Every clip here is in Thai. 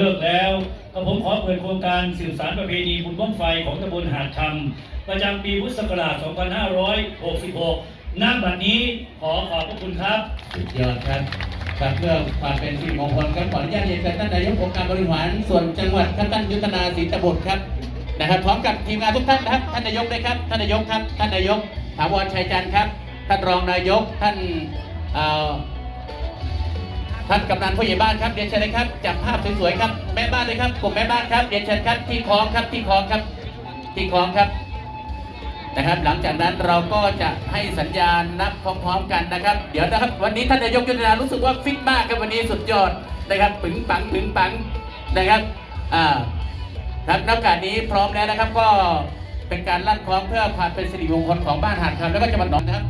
เลิกแล้วก็ผมขอเปิดโครงการสืบสารประเพณีบุญบ้องไฟของตำบลหาดคำประจำปีพุทธศักราช 2566ณบัดนี้ขอขอบพระคุณครับ สุดยอดครับครับเพื่อความเป็นสิริมงคลครับขออนุญาตเรียนเชิญท่านนายกองค์การบริหารส่วนจังหวัดท่านยุทธนาศรีตบุตรครับนะครับ พร้อมกับทีมงานทุกท่านนะครับท่านนายกด้วยครับท่านนายกครับท่านนายกถาวรชัยจันทร์ครับ ท่านรองนายกท่านเอ่อ ท่านกำนันผู้ใหญ่บ้านครับเรียนเชิญเลยครับจับภาพสวยๆครับแม่บ้านเลยครับกลุ่มแม่บ้านครับเรียนเชิญครับที่คล้องครับที่คล้องครับที่คล้องครับนะครับ หลังจากนั้นเราก็จะให้สัญญาณนับพร้อม ๆ กันนะครับ เดี๋ยวนะครับ วันนี้ท่านนายกยุทธนารู้สึกว่าฟิตมากครับวันนี้สุดยอดนะครับปึงปังปึงปังนะครับอ่าครับนับการนี้พร้อมแล้วนะครับก็เป็นการลั่นคล้องเพื่อความเป็นสิริมงคลของบ้านหาดคำแล้วก็จังหวัดหนองนะครับ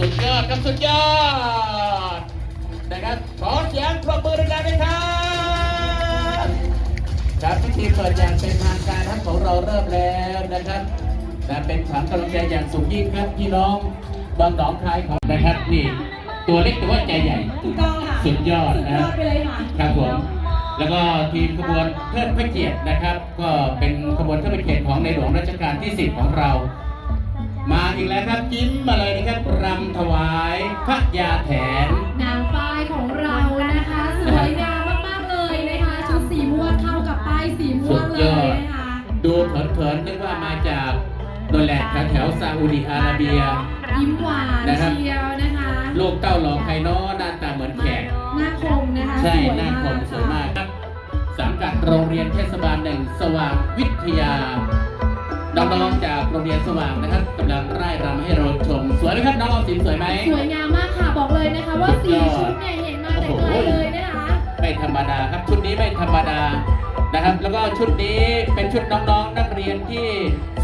สุดยอดครับสุดยอดนะครับขอเสียงปรบมือดังๆเลยครับครับพิธีเปิดอย่างเป็นทางการครับของเราเริ่มแล้วนะครับและเป็นขวัญกำลังใจอย่างสูงยิ่งครับพี่น้องบางหนองคายของนะครับนี่ตัวเล็กแต่ว่าใจใหญ่ถูกต้องค่ะสุดยอดสุดนะยคอรับดไปเลยค่ะครับผมแล้วก็ทีมขบวนเทิดพระเกียรตินะครับ ก็เป็นขบวนเทิดพระเกียรติของในหลวงรัชกาลที่ 10 ของเรา มาอีกแล้วครับยิ้มมาเลยนะครับรำถวายพระยาแถนนางป้ายของเรานะคะ สวยงามมากๆเลยนะคะชุดสีม่วงเข้ากับป้ายสีม่วงเลยนะคะดูเผินๆนึกว่ามาจากโดนแหลกแถวๆซาอุดิอาระเบียยิ้มหวานนะครับเชียวนะคะลูกเต้าหลองไคโน้อหน้าตาเหมือนแขกหน้าคมนะคะใช่สวยหน้ามากคมสวยมากครับสังกัดโรงเรียนเทศบาลหนึ่งสว่างวิทยา น้องๆจากโรงเรียนสว่างนะครับกำลังไร่รำให้เราชม สวยไหมครับน้องออมสินสวยไหม สวยงามมากค่ะบอกเลยนะคะว่าสีชุดเนี่ยเห็นมาแต่ไกลเลยนะคะไม่ธรรมดาครับชุดนี้ไม่ธรรมดานะครับ แล้วก็ชุดนี้เป็นชุดน้องๆ นักเรียนที่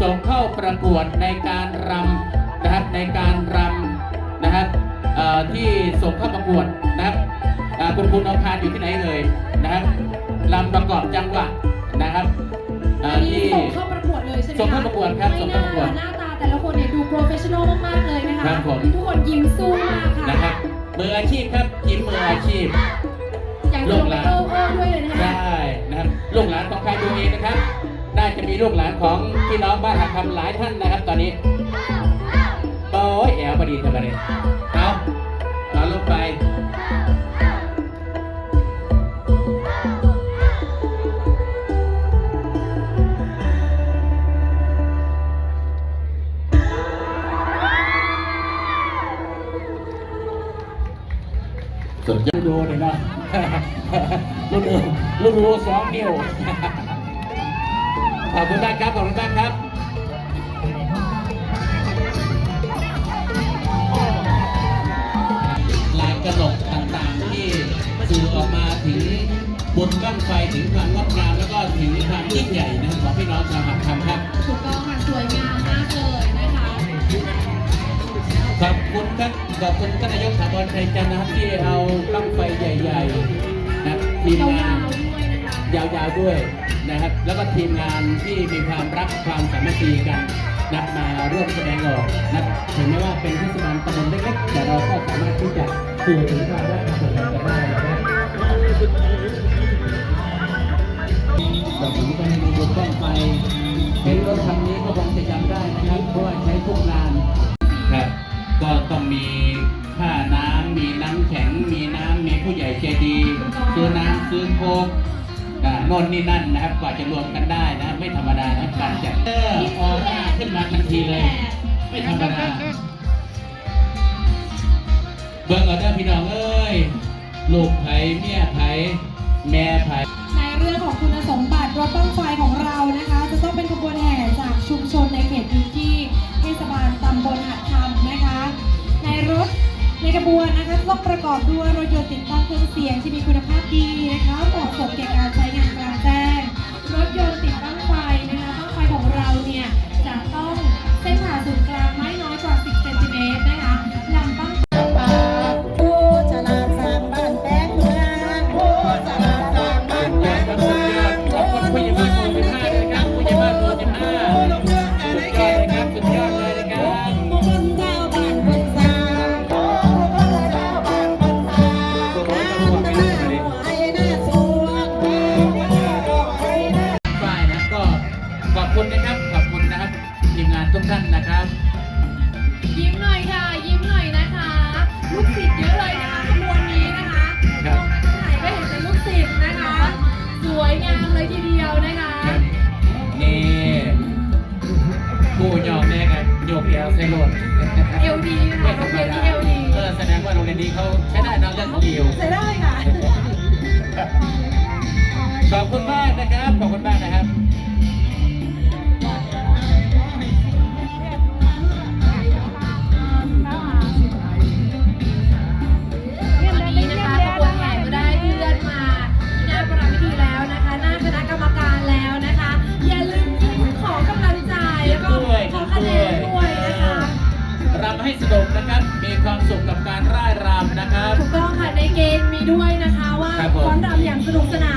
ส่งเข้าประกวดในการรำนะครับในการรำนะครับเอ่อที่ส่งเข้าประกวดนะครับอ่าคุณคุณเอาพานอยู่ที่ไหนเลยนะครับรำประกอบจังหวะนะครับอ่าอันนี้ที่ส่งเข้าประก วดเลยใช่ไหมคะส่งเข้าประกวดครับไม่ส่งน่าเข้าประกวดหน้าตาแต่ละคนเนี่ยดูโปรเฟชชั่นอลมากๆเลยนะคะ ครับผม ทุกคนยิ้มสู้มากค่ะนะครับมืออาชีพครับทีมมืออาชีพ อย่างลูลูกกหลานเออเออด้วยเลยนะคะ ได้นะครับลูกหลานของใครดูเองนะครับ น่าจะมีลูกหลานของพี่น้องบ้านหักคำหลายท่านนะครับ ตอนนี้โอ้ยแอลบดีทำอะไรเอาเอาลงไป สุดยอดดูเลยนะลูกดูลูกดูสองนิ้วขอบคุณมากครับขอบคุณมากครับลายกระหนกต่างๆที่สื่อออกมาถึงบนบ้งไฟถึงความงดงามแล้วก็ถึงความยิ่งใหญ่นะครับของพี่น้องชาวหักคำครับถูกต้องค่ะสวยงามมากเลยนะคะขอบคุณครับ ขอบคุณท่านนายกถาวรชัยจันทร์นะครับที่เอาบ้างไฟใหญ่ๆนะครับทีมยาวงานๆด้วยนะคะยาวๆด้วยนะครับ แล้วก็ทีมงานที่มีความรักความสามัคคีกันนับมาร่วมแสดงออกนะถึงแม้ว่าเป็นเทศบาลตำบลเล็กๆแต่เราก็สามารถที่จะสื่อถึงความรักความผูกพันกันได้นะครับแต่ถึงไปในบนบ้องไฟเห็นรถคันนี้ก็คงจะ โน่นนี่นั่นนะครับ กว่าจะรวมกันได้นะไม่ธรรมดานะการจัดเออออกมาขึ้นมาทันทีเลย ไม่ธรรมดาเบิ่งเอาเด้อพี่น้องเอ้ยลูกไผ่เมียไผ่แม่ไผ่ในเรื่องของคุณสมบัติรถต้องไฟ ประกอบด้วยรถยนต์ติดตั้งเครื่องเสียงที่มีคุณภาพดีนะคะเหมาะสมแก่การใช้งานกลางแจ้ง รถยนต์ติดตั้งไฟนะคะตั้งไฟของเราเนี่ยจะต้อง ทีเดียวนะคะนี่ผู้ยอมแม่กันโยกเอวเส่รถเอลดีค่ะโรงเรียนที่เอลดีเออแสดงว่าโรงเรียนนี้เขาใช้ได้น้องเรื่อเอวใช้ได้ค่ะขอบคุณมากนะครับ เกมมีด้วยนะคะว่าค้อนรำอย่างสนุกสนาน